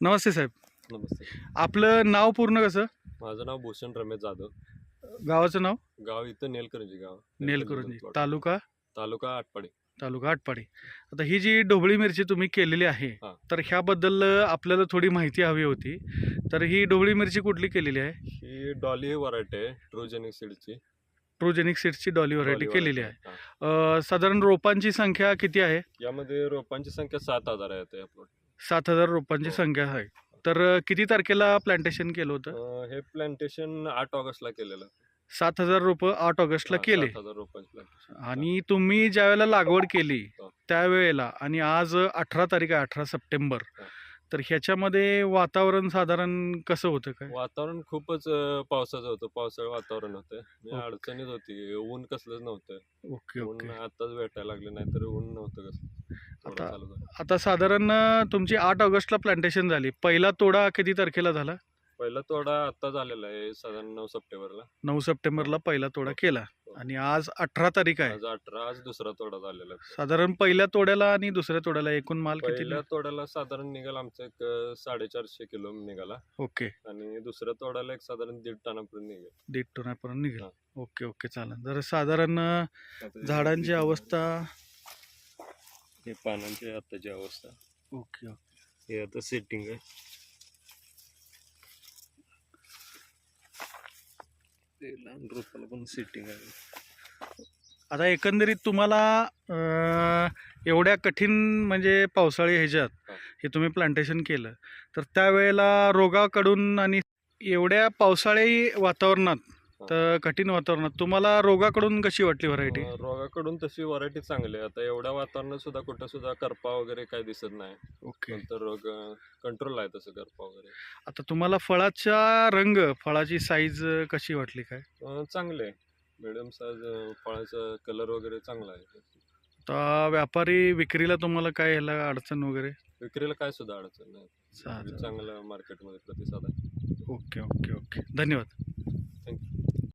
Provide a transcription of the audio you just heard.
नमस्ते साहेब. नमस्ते. आपलं नाव पूर्ण कसं? माझं नाव भूषण रमेश जाधव. गावाचं नाव? गाव इथं नेलकरंजी गाव. नेलकरुंजी. तालुका? तालुका आटपाडी. तालुका आटपाडी. आता ही जी ढोबळी मिरची तुम्ही केलेली आहे हा. तर ह्याबद्दल आपल्याला थोडी माहिती हवी होती. तर ही ढोबळी मिरची कुठली केलेली आहे? ही डॉली व्हरायटी आहे ट्रोजेनिक सीडची. ट्रोजेनिक सीड्सची डॉली व्हरायटी केलेली आहे. आहे अं, साधारण रोपांची संख्या किती आहे? यामध्ये रोपांची संख्या सात हजार आहे plot. सात हजार रोपांची हो. संख्या आहे तर किती तारखेला प्लांटेशन केलं होतं अं, हे प्लांटेशन आठ ऑगस्टला केलेलं सात हजार रोपं आठ ऑगस्टला हा, केले सात हजार रोपांची प्लांटेशन आणि तुम्ही ज्या वेळेला लागवड केली हो. त्यावेळेला आणि आज अठरा तारीख आहे अठरा सप्टेंबर हो. तर ह्याच्यामध्ये वातावरण साधारण कसं होतं काय? वातावरण खूपच अं, पावसाचं होतं. पावसाळी वातावरण होतं. ओके. अडचणीत होती. ऊन कसलंच नव्हतं. ओके ऊन ओके. आताच भेटायला लागले नाही तर ऊन नव्हतं कसं. थोडं आता- चालू झालं. आता साधारण अं, तुमची आठ ऑगस्टला प्लांटेशन झाली. पहिला तोडा किती तारखेला झाला? पहिला तोडा आता झालेला आहे साधारण नऊ सप्टेंबरला. नऊ सप्टेंबरला पहिला तोडा हो. केला. आणि आज अठरा तारीख आहे. आज अठरा आज दुसरा तोडा झालेला आहे. साधारण पहिल्या तोड्याला आणि दुसऱ्या तोड्याला एकूण माल किती पहिल्या तोड्याला साधारण निघाल आमचं एक अं, साडेचारशे किलो निघाला. ओके. आणि दुसऱ्या तोड्याला एक साधारण दीड टनापर्यंत निघेल. दीड टोनापर्यंत निघेल. हा. ओके ओके चालेल. जर साधारण अं, आता झाडांची अवस्था हे पानांची आताची अवस्था. Okay okay. हे आता सेटिंग आहे. ते लहान रोपाला पण सेटिंग आहे आता एकंदरीत तुम्हाला अं, एवढ्या कठीण म्हणजे पावसाळी ह्याच्यात हा. हे तुम्ही प्लांटेशन केलं तर त्यावेळेला रोगाकडून आणि एवढ्या पावसाळी वातावरणात. तर कठीण वातावरणात तुम्हाला रोगाकडून कशी वाटली व्हरायटी अं, रोगाकडून तशी व्हरायटी चांगली आहे. आता एवढ्या वातावरणात सुद्धा कुठं सुद्धा करपा वगैरे काही दिसत नाही. ओके. नंतर रोग कंट्रोल आहे तसं करपा वगैरे. आता तुम्हाला फळाचा रंग फळाची साईज कशी वाटली काय? अं, चांगले आहे. मिडियम साईज फळाचा कलर वगैरे चांगला आहे. आता व्यापारी विक्रीला तुम्हाला काय ह्याला अडचण वगैरे? विक्रीला काय सुद्धा अडचण नाही. चालेल. चांगला मार्केटमध्ये प्रतिसाद आहे. Okay okay okay. धन्यवाद.